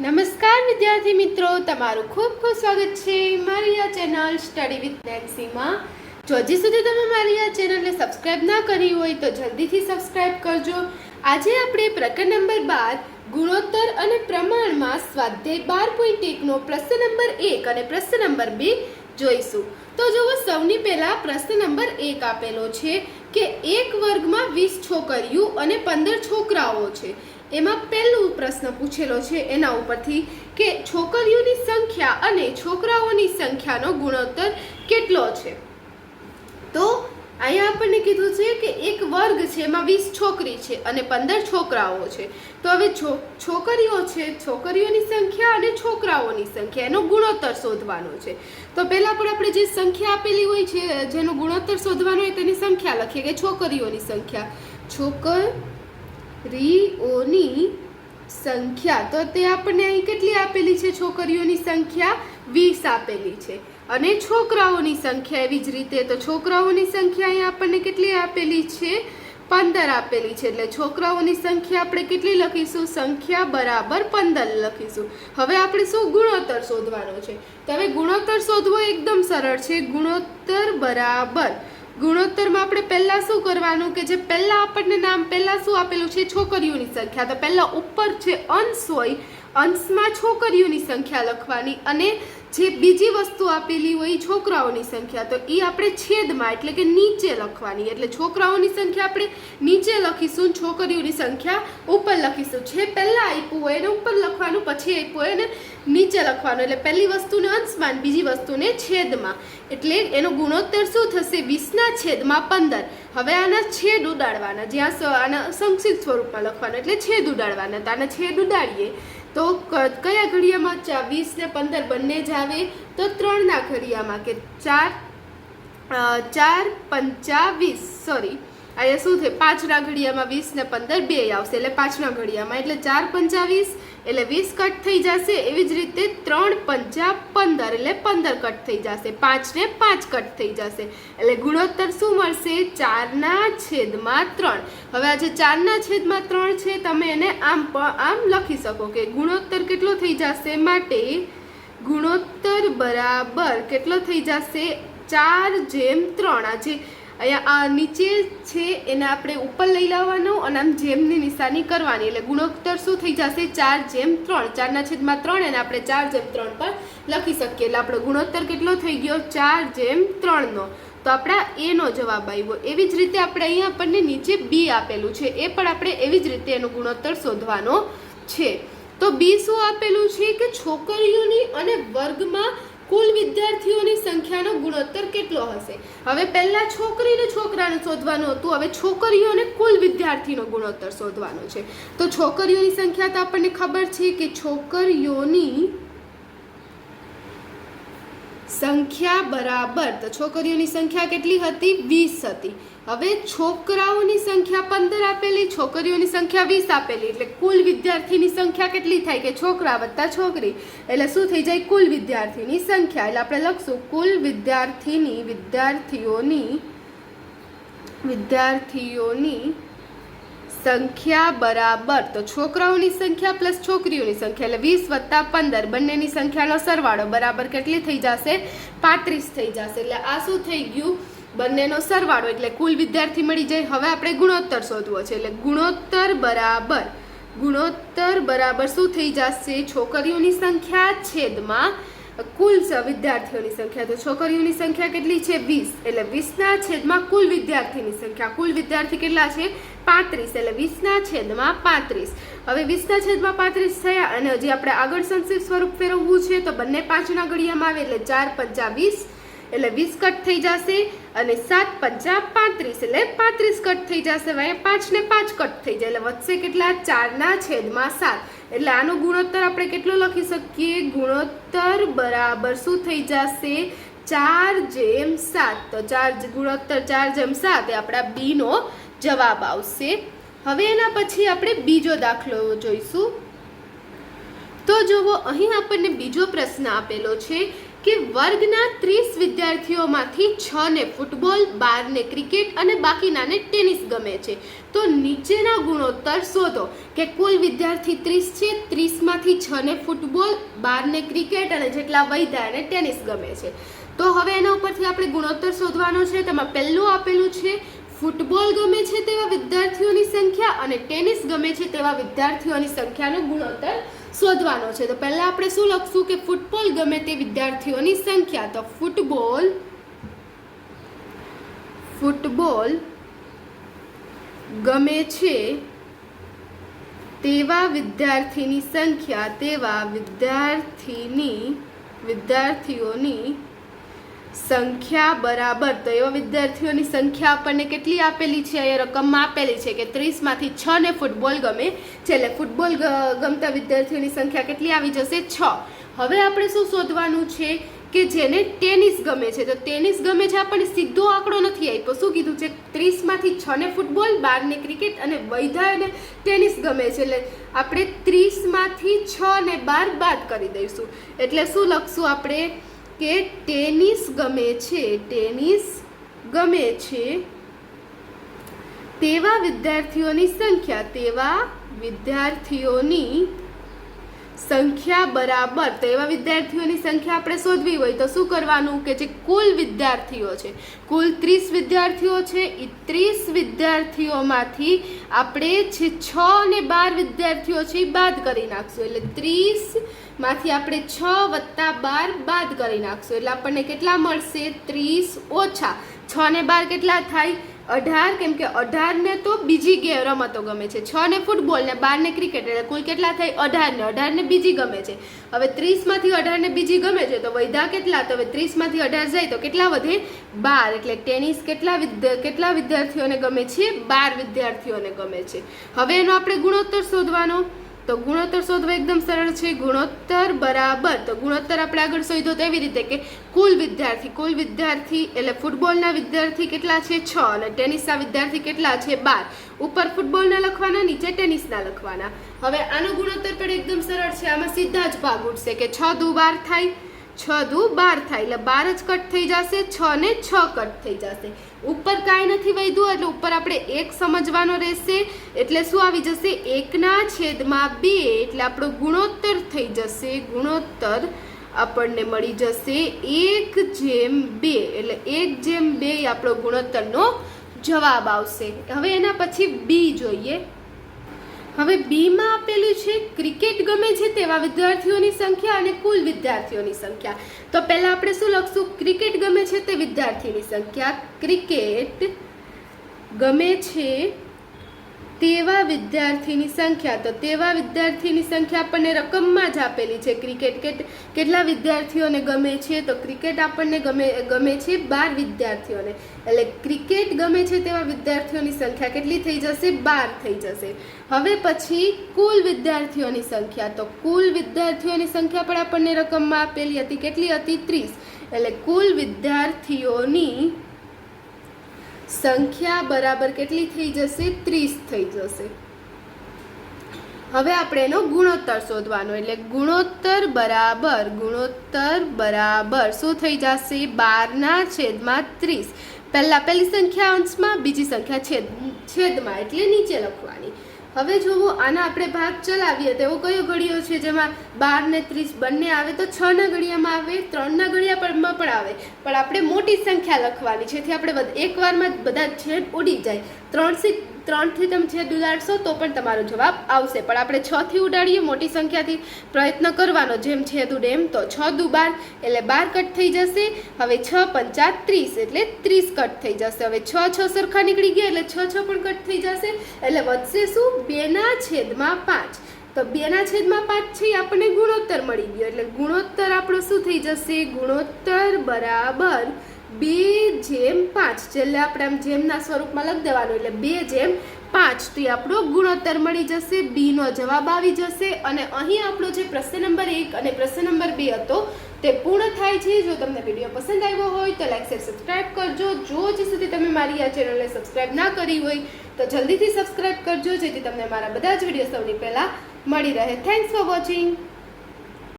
નમસ્કાર વિદ્યાર્થી મિત્રો, તમારું ખૂબ ખૂબ સ્વાગત છે મારી આ ચેનલ સ્ટડી વિથ નેન્સીમાં જો હજી સુધી તમે મારી આ ચેનલને સબસ્ક્રાઇબ ના કરી હોય તો જલ્દીથી સબસ્ક્રાઇબ કરજો. આજે આપણે પ્રકરણ નંબર બાર, ગુણોત્તર અને પ્રમાણમાં સ્વાધ્યાય બાર પોઈન્ટ એકનો પ્રશ્ન નંબર એક અને પ્રશ્ન નંબર બે જોઈશું. તો જુઓ, સૌની પહેલા પ્રશ્ન નંબર એક આપેલો છે કે એક વર્ગમાં વીસ છોકરીઓ અને પંદર છોકરાઓ છે. એમાં પહેલું પ્રશ્ન પૂછેલો છે એના ઉપરથી કે છોકરીઓની સંખ્યા અને છોકરાઓની સંખ્યાનો ગુણોત્તર કેટલો છે? તો અહીંયા આપણને કીધું છે કે એક વર્ગ છે, એમાં વીસ છોકરી છે અને પંદર છોકરાઓ છે. તો હવે છોકરીઓ છે, છોકરીઓની સંખ્યા અને છોકરાઓની સંખ્યા, એનો ગુણોત્તર શોધવાનો છે. તો પહેલાં પણ આપણે જે સંખ્યા આપેલી હોય છે, જેનો ગુણોત્તર શોધવાનો હોય તેની સંખ્યા લખીએ કે છોકરીઓની સંખ્યા. છોકર રીઓની સંખ્યા. તો તે આપણને અહીં કેટલી આપેલી છે? છોકરીઓની સંખ્યા વીસ આપેલી છે. અને છોકરાઓની સંખ્યા એવી જ રીતે, તો છોકરાઓની સંખ્યા અહીં આપણને કેટલી આપેલી છે? પંદર આપેલી છે. એટલે છોકરાઓની સંખ્યા આપણે કેટલી લખીશું? સંખ્યા બરાબર પંદર લખીશું. હવે આપણે શું ગુણોત્તર શોધવાનો છે? તો હવે ગુણોત્તર શોધવો એકદમ સરળ છે. ગુણોત્તર બરાબર. ગુણોત્તરમાં આપણે પહેલાં શું કરવાનું કે જે પહેલાં આપણને નામ, પહેલાં શું આપેલું છે? છોકરીઓની સંખ્યા. તો પહેલાં ઉપર છે અંશ હોય. અંશમાં છોકરીઓની સંખ્યા લખવાની અને જે બીજી વસ્તુ આપેલી હોય છોકરાઓની સંખ્યા, તો એ આપણે છેદમાં એટલે કે નીચે લખવાની. એટલે છોકરાઓની સંખ્યા આપણે નીચે લખીશું છોકરીઓની સંખ્યા ઉપર લખીશું. જે પહેલાં આપ્યું હોય એને ઉપર લખવાનું, પછી આપ્યું હોય એને નીચે લખવાનું. એટલે પહેલી વસ્તુને અંશમાં બીજી વસ્તુને છેદમાં. એટલે એનો ગુણોત્તર શું થશે? વીસના છેદમાં પંદર. હવે આના છેદ ઉડાડવાના. જ્યાં આના સંક્ષિપ્ત સ્વરૂપમાં લખવાનું. એટલે છેદ ઉડાડવાના. તો આના છેદ ઉડાડીએ. તો કયા ઘડિયામાં ચા વીસ ને પંદર બંને જ આવે? તો ત્રણના ઘડિયામાં કે ચાર ચાર પંચા વીસ, સોરી. અહીંયા શું થાય? પાંચના ઘડિયામાં વીસ ને પંદર, બે આવશે. એટલે પાંચના ઘડિયામાં એટલે ચાર પંચા વીસ, એટલે વીસ કટ થઈ જશે. એવી જ રીતે ત્રણ પંચા પંદર, એટલે પંદર કટ થઈ જશે. પાંચ ને પાંચ કટ થઈ જશે. એટલે ગુણોત્તર શું મળશે? ચારના છેદમાં ત્રણ. હવે આ જે ચારના છેદમાં ત્રણ છે, તમે એને આમ આમ લખી શકો કે ગુણોત્તર કેટલો થઈ જશે માટે? ગુણોત્તર બરાબર કેટલો થઈ જશે? ચાર જેમ ત્રણ. આ જે અહીંયા આ નીચે છે, એને આપણે ઉપર લઈ લાવવાનો અને આમ જેમની નિશાની કરવાની. એટલે ગુણોત્તર શું થઈ જશે? ચાર જેમ ત્રણ. ચારના છેદમાં ત્રણ એને આપણે ચાર જેમ ત્રણ પર લખી શકીએ. એટલે આપણો ગુણોત્તર કેટલો થઈ ગયો? ચાર જેમ ત્રણનો. તો આપણા એનો જવાબ આવ્યો. એવી જ રીતે આપણે અહીંયા આપણને નીચે બી આપેલું છે. એ પણ આપણે એવી જ રીતે એનો ગુણોત્તર શોધવાનો છે. તો બી શું આપેલું છે? કે છોકરીઓની અને વર્ગમાં કુલ વિદ્યાર્થીઓની સંખ્યાનો ગુણોત્તર કેટલો હશે? હવે પહેલાં છોકરીને છોકરાને શોધવાનું હતું, હવે છોકરીઓને કુલ વિદ્યાર્થીનો ગુણોત્તર શોધવાનો છે. તો છોકરીઓની સંખ્યા તો આપણને ખબર છે કે છોકરીઓની સંખ્યા બરાબર. તો છોકરીઓની સંખ્યા કેટલી હતી? વીસ હતી. હવે છોકરાઓની સંખ્યા પંદર આપેલી, છોકરીઓની સંખ્યા વીસ આપેલી. એટલે કુલ વિદ્યાર્થીની સંખ્યા કેટલી થાય કે છોકરા વત્તા છોકરી? એટલે શું થઈ જાય? કુલ વિદ્યાર્થીની સંખ્યા. એટલે આપણે લખશું, કુલ વિદ્યાર્થીની વિદ્યાર્થીઓની વિદ્યાર્થીઓની સંખ્યા બરાબર. તો છોકરાઓની સંખ્યા પ્લસ છોકરીઓની સંખ્યા, એટલે વીસ વત્તા પંદર, બંનેની સંખ્યાનો સરવાળો બરાબર કેટલી થઈ જશે? પાંત્રીસ થઈ જશે. એટલે આ શું થઈ ગયું? બંનેનો સરવાળો. એટલે કુલ વિદ્યાર્થી મળી જાય. હવે આપણે ગુણોત્તર શોધવો છે. એટલે ગુણોત્તર બરાબર. ગુણોત્તર બરાબર શું થઈ જશે? છોકરીઓની સંખ્યા છેદમાં કુલ વિદ્યાર્થીઓની સંખ્યા તો છોકરીઓની સંખ્યા કેટલી છે? વીસ. એટલે વીસના છેદમાં કુલ વિદ્યાર્થીની સંખ્યા. કુલ વિદ્યાર્થી કેટલા છે? પાંત્રીસ. એટલે વીસના છેદમાં પાંત્રીસ. હવે વીસના છેદમાં પાંત્રીસ થયા અને હજી આપણે આગળ સંક્ષિપ્ત સ્વરૂપ ફેરવવું છે તો બંને પાંચના ઘડિયામાં આવે એટલે ચાર પંચા વીસ. એટલે વીસ કટ થઈ જશે અને સાત પંચા પાંત્રીસ, એટલે પાંત્રીસ કટ થઈ જશે વાય પાંચ ને પાંચ કટ થઈ જાય, એટલે વધશે કેટલા? ચારના છેદમાં સાત. એટલે આનો ગુણોત્તર આપણે કેટલો લખી શકીએ? ગુણોત્તર બરાબર શું થઈ જશે? ચાર જેમ સાત. તો ચાર ગુણોત્તર, ચાર જેમ સાત, એ આપણા બીનો જવાબ આવશે. હવે એના પછી આપણે બીજો દાખલો જોઈશું. તો જુઓ, અહીં આપણને બીજો પ્રશ્ન આપેલો છે. કે વર્ગના ત્રીસ વિદ્યાર્થીઓમાંથી છ ને ફૂટબોલ બાર ને ક્રિકેટ અને બાકીનાને ટેનિસ ગમે છે. તો નીચેના ગુણોત્તર શોધો કે કુલ વિદ્યાર્થી ત્રીસ છે, ત્રીસમાંથી છ ને ફૂટબોલ બાર ને ક્રિકેટ અને જેટલા વૈધા એને ટેનિસ ગમે છે. તો હવે એના ઉપરથી આપણે ગુણોત્તર શોધવાનો છે, તેમાં પહેલું આપેલું છે, ફૂટબોલ ગમે છે તેવા વિદ્યાર્થીઓની સંખ્યા અને ટેનિસ ગમે છે તેવા વિદ્યાર્થીઓની સંખ્યાનો ગુણોત્તર શોધવાનો છે. તો પહેલાં આપણે શું લખશું કે ફૂટબોલ ગમે તે વિદ્યાર્થીઓની સંખ્યા? તો ફૂટબોલ ફૂટબોલ ગમે છે તેવા વિદ્યાર્થીની સંખ્યા, તેવા વિદ્યાર્થીની, વિદ્યાર્થીઓની સંખ્યા બરાબર. તો એવા વિદ્યાર્થીઓની સંખ્યા આપણને કેટલી આપેલી છે? અહીંયા રકમમાં આપેલી છે કે ત્રીસમાંથી છ ને ફૂટબોલ ગમે. છે એટલે ફૂટબોલ ગમતા વિદ્યાર્થીઓની સંખ્યા કેટલી આવી જશે? છ. હવે આપણે શું શોધવાનું છે કે જેને ટેનિસ ગમે છે? તો ટેનિસ ગમે છે આપણને સીધો આંકડો નથી આપ્યો. શું કીધું છે? ત્રીસમાંથી છ ને ફૂટબોલ બાર ને ક્રિકેટ અને વૈધાને ટેનિસ ગમે છે. એટલે આપણે ત્રીસમાંથી છ ને બાર બાદ કરી દઈશું. એટલે શું લખશું આપણે? કે ટેનિસ ગમે છે ટેનિસ ગમે છે. તેવા વિદ્યાર્થીઓની સંખ્યા તેવા વિદ્યાર્થીઓની સંખ્યા બરાબર તો એવા વિદ્યાર્થીઓની સંખ્યા આપણે શોધવી હોય તો શું કરવાનું કે જે કુલ વિદ્યાર્થીઓ છે, કુલ ત્રીસ વિદ્યાર્થીઓ છે એ ત્રીસ વિદ્યાર્થીઓમાંથી આપણે જે છ અને બાર વિદ્યાર્થીઓ છે એ બાદ કરી નાખશું. એટલે ત્રીસમાંથી આપણે છ વત્તા બાર બાદ કરી નાખશું. એટલે આપણને કેટલા મળશે? ત્રીસ ઓછા. છ ને બાર કેટલા થાય? અઢાર, કેમ કે અઢારને તો બીજી રમતો ગમે છે. છ ને ફૂટબોલ ને બાર ને ક્રિકેટ એટલે કુલ કેટલા થાય? અઢારને. અઢારને બીજી ગમે છે. હવે ત્રીસમાંથી અઢારને બીજી ગમે છે, તો વૈધા કેટલા? તો હવે ત્રીસમાંથી અઢાર જાય, તો કેટલા વધે? બાર. એટલે ટેનિસ કેટલા કેટલા વિદ્યાર્થીઓને ગમે છે? બાર વિદ્યાર્થીઓને ગમે છે. હવે એનો આપણે ગુણોત્તર શોધવાનો. તો ગુણોત્તર શોધવા એકદમ સરળ છે. ગુણોત્તર બરાબર. તો ગુણોત્તર આપણે આગળ શોધ્યો તો એવી રીતે કે કુલ વિદ્યાર્થી કુલ વિદ્યાર્થી એટલે ફૂટબોલના વિદ્યાર્થી કેટલા છે? છ. અને ટેનિસના વિદ્યાર્થી કેટલા છે? બાર. ઉપર ફૂટબોલના લખવાના, નીચે ટેનિસના લખવાના. હવે આનો ગુણોત્તર પણ એકદમ સરળ છે. આમાં સીધા જ ભાગ ઉઠશે કે છ દુ બાર થાય. છ દુ બાર થાય. એટલે બાર જ કટ થઈ જશે, છ ને છ કટ થઈ જશે. ઉપર કાંઈ નથી વધ્યું એટલે ઉપર આપણે એક સમજવાનો રહેશે. એટલે શું આવી જશે? એકના છેદમાં બે, એટલે આપણો ગુણોત્તર થઈ જશે. ગુણોત્તર આપણને મળી જશે એક જેમ બે. એટલે એક જેમ બે આપણો ગુણોત્તરનો જવાબ આવશે. હવે એના પછી બી જોઈએ. હવે બીમાં આપેલું છે ક્રિકેટ ગમે છે તેવા વિદ્યાર્થીઓની સંખ્યા અને કુલ વિદ્યાર્થીઓની સંખ્યા. તો પહેલા આપણે શું લખશું? ક્રિકેટ ગમે છે તે વિદ્યાર્થીની સંખ્યા. ક્રિકેટ ગમે છે તેવા વિદ્યાર્થીની સંખ્યા, તો તેવા વિદ્યાર્થીની સંખ્યા આપણને રકમમાં જ આપેલી છે. ક્રિકેટ કેટ, કેટલા વિદ્યાર્થીઓને ગમે છે, તો ક્રિકેટ આપણને ગમે ગમે છે બાર વિદ્યાર્થીઓને. એટલે ક્રિકેટ ગમે છે તેવા વિદ્યાર્થીઓની સંખ્યા કેટલી થઈ જશે? બાર થઈ જશે. હવે પછી કુલ વિદ્યાર્થીઓની સંખ્યા, તો કુલ વિદ્યાર્થીઓની સંખ્યા પણ આપણને રકમમાં આપેલી હતી. કેટલી હતી? ત્રીસ. એટલે કુલ વિદ્યાર્થીઓની સંખ્યા બરાબર કેટલી થઈ જશે? ત્રીસ થઈ જશે. હવે આપણે એનો ગુણોત્તર શોધવાનો, એટલે ગુણોત્તર બરાબર ગુણોત્તર બરાબર શું થઈ જશે? બારના છેદમાં ત્રીસ. પહેલાં, પહેલી સંખ્યા અંશમાં, બીજી સંખ્યા છેદ, છેદમાં, એટલે નીચે લખવાની હવે જોવો આના આપણે ભાગ ચલાવીએ તો એવો કયો ઘડિયો છે જેમાં બાર ને ત્રીસ બંને આવે તો છ ના ઘડિયામાં આવે ત્રણના ઘડિયામાં પણ આવે. પણ આપણે મોટી સંખ્યા લખવાની જેથી આપણે એક એકવારમાં બધા છેદ ઉડી જાય. ત્રણથી ત્રણથી તમે છેદ ઉડાડશો તો પણ તમારો જવાબ આવશે. પણ આપણે છથી ઉડાડીએ, મોટી સંખ્યાથી પ્રયત્ન કરવાનો. જેમ છેદ ઉડે એમ તો છ દુ બાર એટલે બાર કટ થઈ જશે. હવે છ પંચા ત્રીસ, એટલે ત્રીસ કટ થઈ જશે. હવે છ છ સરખા નીકળી ગયા, એટલે છ છ પણ કટ થઈ જશે. એટલે વધશે શું? બેના છેદમાં પાંચ. તો બેના છેદમાં પાંચ છે આપણને ગુણોત્તર મળી ગયો. એટલે ગુણોત્તર આપણો શું થઈ જશે? ગુણોત્તર બરાબર બે જેમ પાંચ. છેલ્લે આપણે આમ જેમના સ્વરૂપમાં લખી દેવાનું એટલે બે જેમ પાંચ. તો એ આપણો ગુણોત્તર મળી જશે, બીનો જવાબ આવી જશે અને અહીં આપણો જે પ્રશ્ન નંબર એક અને પ્રશ્ન નંબર બે હતો તે પૂર્ણ થાય છે. જો તમને વીડિયો પસંદ આવ્યો હોય તો લાઈક, શેર સબસ્ક્રાઈબ કરજો. જો હજી સુધી તમે મારી આ ચેનલને સબસ્ક્રાઈબ ના કરી હોય તો જલ્દીથી સબસ્ક્રાઈબ કરજો, જેથી તમને મારા બધા જ વીડિયો સૌની પહેલાં મળી રહે. Thanks for watching